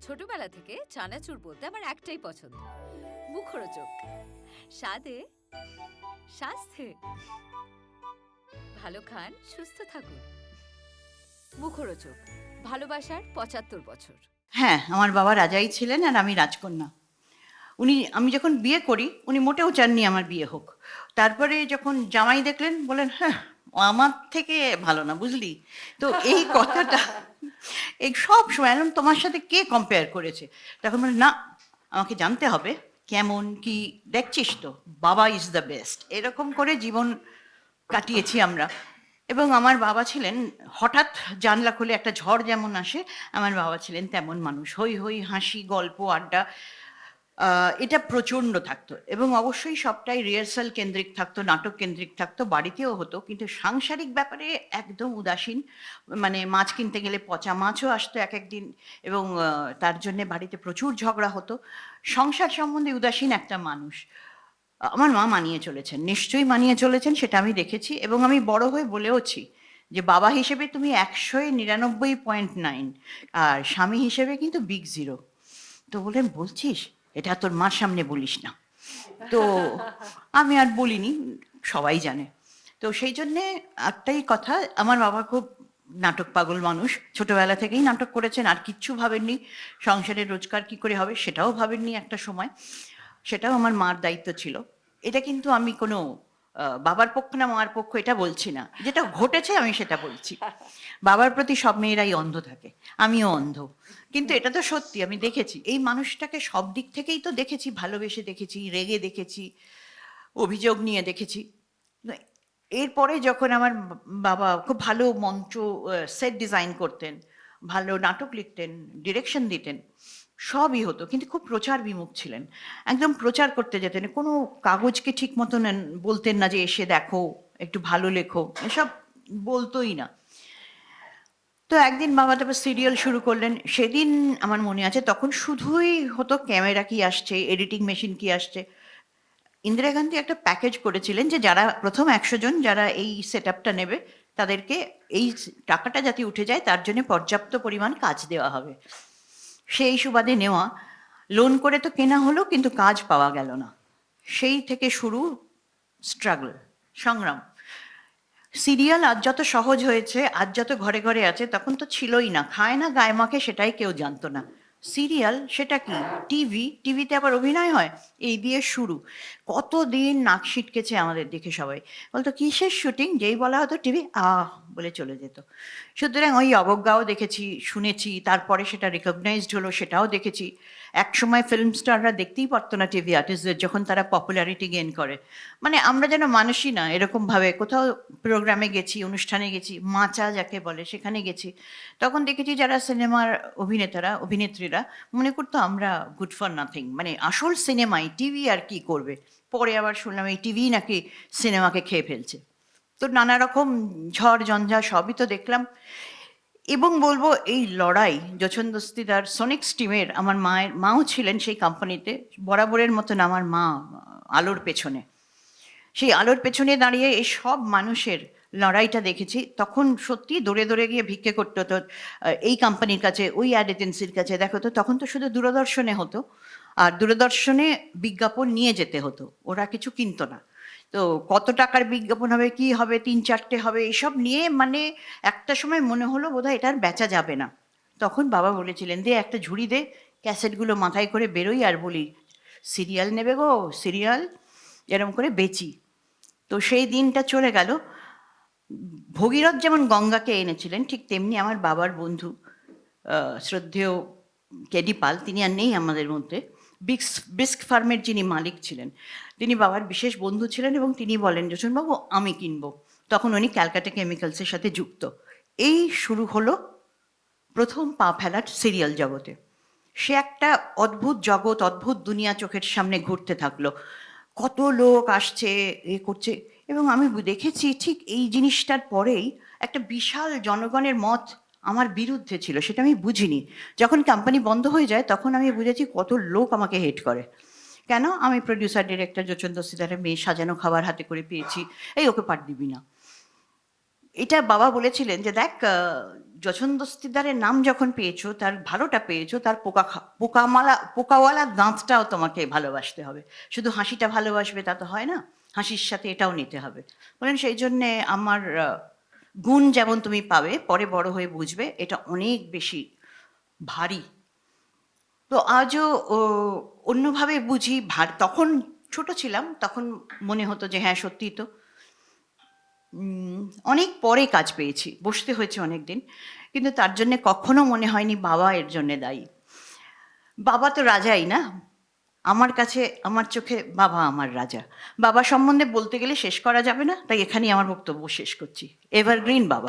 ছোটবেলা থেকে চানাচুর বলতে আমার একটাই পছন্দ। মুখরোচক। স্বাদে, স্বাস্থ্যে। ভালো খান, সুস্থ থাকুন। মুখরোচক। ভালোবাসার পঁচাত্তর বছর। হ্যাঁ আমার বাবা রাজাই ছিলেন আর আমি রাজকন্যা। উনি, আমি যখন বিয়ে করি, উনি মোটেও চাননি আমার বিয়ে হোক। তারপরে যখন জামাই দেখলেন বলেন হ্যাঁ আমার থেকে ভালো না বুঝলি? তো এই কথাটা এই সব সময় এখন তোমার সাথে কে কম্পেয়ার করেছে? তখন বলে না আমাকে জানতে হবে কেমন কি দেখছিস তো? বাবা ইজ দ্য বেস্ট এরকম করে জীবন কাটিয়েছি আমরা। এবং আমার বাবা ছিলেন হঠাৎ জানলা খুলে একটা ঝড় যেমন আসে আমার বাবা ছিলেন তেমন মানুষ। হই হই হাসি গল্প আড্ডা এটা প্রচণ্ড থাকতো এবং অবশ্যই সবটাই রিহার্সাল কেন্দ্রিক থাকতো, নাটক কেন্দ্রিক থাকতো, বাড়িতেও হতো, কিন্তু সাংসারিক ব্যাপারে একদম উদাসীন মানে মাছ কিনতে গেলে পচা মাছও আসতো এক একদিন এবং তার জন্যে বাড়িতে প্রচুর ঝগড়া হতো। সংসার সম্বন্ধে উদাসীন একটা মানুষ, আমার মা মানিয়ে চলেছেন, নিশ্চয়ই মানিয়ে চলেছেন, সেটা আমি দেখেছি এবং আমি বড় হয়ে বলেওছি যে বাবা হিসেবে তুমি একশোয় নিরানব্বই পয়েন্ট নাইন আর স্বামী হিসেবে কিন্তু বিগ জিরো তো বললেন, বলছিস? এটা তোর মার সামনে বলিস না। তো আমি আর বলিনি, সবাই জানে। তো সেই জন্যে একটাই কথা, আমার বাবা খুব নাটক পাগল মানুষ। ছোটবেলা থেকেই নাটক করেছেন, আর কিচ্ছু ভাবেননি সংসারের রোজগার কি করে হবে সেটাও ভাবেননি একটা সময়। সেটাও আমার মার দায়িত্ব ছিল। এটা কিন্তু আমি কোনো বাবার পক্ষ না মার পক্ষ এটা বলছি না। যেটা ঘটেছে আমি সেটা বলছি। বাবার প্রতি সব মেয়েরাই অন্ধ থাকে। আমিও অন্ধ। কিন্তু এটা তো সত্যি, আমি দেখেছি। এই মানুষটাকে সব দিক থেকেই তো দেখেছি, ভালোবেসে দেখেছি, রেগে দেখেছি, অভিযোগ নিয়ে দেখেছি। এরপরে যখন আমার বাবা খুব ভালো মঞ্চ সেট ডিজাইন করতেন, ভালো নাটক লিখতেন ডিরেকশন দিতেন সবই হতো, কিন্তু খুব প্রচার বিমুখ ছিলেন। একদম প্রচার করতে যেতেন, কোনো কাগজকে ঠিক মতন বলতেন না যে এসে দেখো, একটু ভালো লেখো, এসব বলতোই না। তো একদিন বাবা তারপর সিরিয়াল শুরু করলেন, সেদিন আমার মনে আছে তখন শুধুই হতো ক্যামেরা কি আসছে, এডিটিং মেশিন কি আসছে। ইন্দিরা গান্ধী একটা প্যাকেজ করেছিলেন যে যারা, প্রথম একশো জন যারা এই সেট আপটা নেবে, তাদেরকে এই টাকাটা যাতে উঠে যায়, তার জন্য পর্যাপ্ত পরিমাণ কাজ দেওয়া হবে। সেই সুবাদে নেওয়া। লোন করে তো কেনা হলো, কিন্তু কাজ পাওয়া গেল না। সেই থেকে শুরু স্ট্রাগল সংগ্রাম। সিরিয়াল আজ যত সহজ হয়েছে, আজ যত ঘরে ঘরে আছে, তখন তো ছিলই না। খায় না, গায়ে মাখে সেটাই কেউ জানতো না। সিরিয়াল সেটা কি? টিভি টিভিতে আবার অভিনয় হয়? এই দিয়ে শুরু। কতদিন নাক ছিটকেছে আমাদের দেখে সবাই। বলতো, কিসের শুটিং যেই বলা হতো টিভি আহ বলে চলে যেত। সুতরাং ওই অবজ্ঞাও দেখেছি, শুনেছি, তারপরে সেটা রিকগনাইজড হলো, সেটাও দেখেছি। একসময় ফিল্ম স্টাররা দেখতেই পারতো না টিভি আর্টিস্টদের যখন তারা পপুলারিটি গেন করে। মানে আমরা যেন মানুষই না, এরকমভাবে কোথাও প্রোগ্রামে গেছি, অনুষ্ঠানে গেছি, মাচা যাকে বলে, সেখানে গেছি, তখন দেখেছি যারা সিনেমার অভিনেতারা, অভিনেত্রীরা মনে করতো আমরা গুড ফর নাথিং মানে আসল সিনেমায় টিভি আর কি করবে? পরে আবার শুনলাম এই টিভি নাকি সিনেমাকে খেয়ে ফেলছে। তো নানা রকম ঝড়, ঝঞ্ঝা সবই তো দেখলাম। এবং বলব এই লড়াই যচন্দস্তিদার সোনিক্স টিমের আমার মায়ের, মাও ছিলেন সেই কোম্পানিতে বরাবরের মতন আমার মা আলোর পেছনে। সেই আলোর পেছনে দাঁড়িয়ে এই সব মানুষের লড়াইটা দেখেছি। তখন সত্যি দৌড়ে দৌড়ে গিয়ে ভিক্ষে করতে হতো এই কোম্পানির কাছে, ওই অ্যাড এজেন্সির কাছে দেখো তো, তখন তো শুধু দূরদর্শনে হতো। আর দূরদর্শনে বিজ্ঞাপন নিয়ে যেতে হতো। ওরা কিছু কিনতো না। তো কত টাকার বিজ্ঞাপন হবে, কি হবে, তিন চারটে হবে, এসব নিয়ে মানে একটা সময় মনে হলো বোধহয় এটা আর বেচা যাবে না। তখন বাবা বলেছিলেন, দে একটা ঝুড়ি দে, ক্যাসেটগুলো মাথায় করে বেরোই আর বলি, সিরিয়াল নেবে গো, সিরিয়াল, এরম করে বেচি। তো সেই দিনটা চলে গেল। ভগীরথ যেমন গঙ্গাকে এনেছিলেন, ঠিক তেমনি আমার বাবার বন্ধু শ্রদ্ধেয় কেডি পাল, তিনি আর নেই আমাদের মধ্যে। বিক্স, বিস্ক ফার্মের যিনি মালিক ছিলেন, তিনি বাবার বিশেষ বন্ধু ছিলেন এবং তিনি বলেন বাবু আমি কিনবো। তখন উনি ক্যালকাটা কেমিক্যালসের সাথে যুক্ত। এই শুরু হলো প্রথম পা ফেলার সিরিয়াল জগতে। সে একটা অদ্ভুত জগৎ, অদ্ভুত দুনিয়া চোখের সামনে ঘুরতে থাকল। কত লোক আসছে, এ করছে, এবং আমি দেখেছি ঠিক এই জিনিসটার পরেই একটা বিশাল জনগণের মত আমার বিরুদ্ধে ছিল, সেটা আমি বুঝিনি। যখন কোম্পানি বন্ধ হয়ে যায়, তখন আমি বুঝেছি কত লোক আমাকে হেট করে। কেন? আমি প্রডিউসার ডিরেক্টর যচন্দ্র সিদারের মেয়ে, সাজানো খাবার হাতে করে পেয়েছি, এই ওকে পাঠ দিবি না। এটা বাবা বলেছিলেন যে, দেখ যশন দস্তিদারের নাম যখন পেয়েছ, তার ভালোটা পেয়েছ, তার পোকা পোকামালা, পোকাওয়ালা দাঁতটাও তোমাকে ভালোবাসতে হবে। শুধু হাসিটা ভালোবাসবে তা তো হয় না, হাসির সাথে এটাও নিতে হবে। বলেন, সেই জন্যে আমার গুণ যেমন তুমি পাবে, পরে বড় হয়ে বুঝবে, এটা অনেক বেশি ভারী। তো আজও অন্যভাবে বুঝি, ভার, তখন ছোট ছিলাম, তখন মনে হতো যে হ্যাঁ সত্যি তো। অনেক পরে কাজ পেয়েছি, বসতে হয়েছে অনেক দিন কিন্তু তার জন্যে কখনো মনে হয়নি বাবা এর জন্যে দায়ী। বাবা তো রাজাই না আমার কাছে, আমার চোখে বাবা আমার রাজা। বাবা সম্বন্ধে বলতে গেলে শেষ করা যাবে না, তাই এখানেই আমার বক্তব্য শেষ করছি। এভারগ্রিন বাবা।